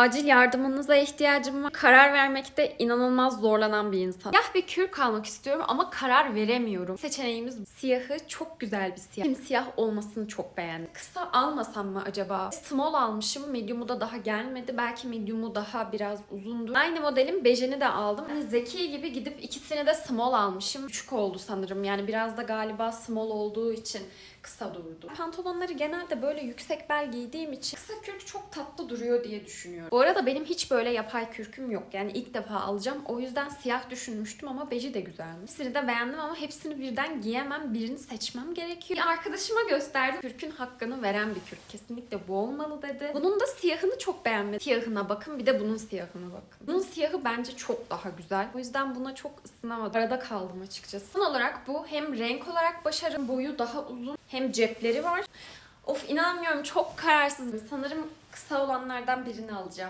Acil yardımınıza ihtiyacım var. Karar vermekte inanılmaz zorlanan bir insan. Siyah bir kürk almak istiyorum ama karar veremiyorum. Seçeneğimiz siyahı çok güzel bir siyah. Simsiyah olmasını çok beğendim. Kısa almasam mı acaba? Small almışım. Medium'u da daha gelmedi. Belki medium'u daha biraz uzundur. Aynı modelin bejeni de aldım. Hani Zeki gibi gidip ikisini de small almışım. Küçük oldu sanırım. Yani biraz da galiba small olduğu için kısa durdu. Pantolonları genelde böyle yüksek bel giydiğim için kısa kürk çok duruyor diye düşünüyorum. Bu arada benim hiç böyle yapay kürküm yok. Yani ilk defa alacağım. O yüzden siyah düşünmüştüm ama beji de güzelmiş. Hepsini de beğendim ama hepsini birden giyemem. Birini seçmem gerekiyor. Bir arkadaşıma gösterdim. Kürkün hakkını veren bir kürk. Kesinlikle bu olmalı dedi. Bunun da siyahını çok beğenmedim. Siyahına bakın bir de bunun siyahına bakın. Bunun siyahı bence çok daha güzel. O yüzden buna çok ısınamadım. Arada kaldım açıkçası. Son olarak bu hem renk olarak başarılı, boyu daha uzun hem cepleri var. Of inanmıyorum çok kararsızım. Sanırım kısa olanlardan birini alacağım.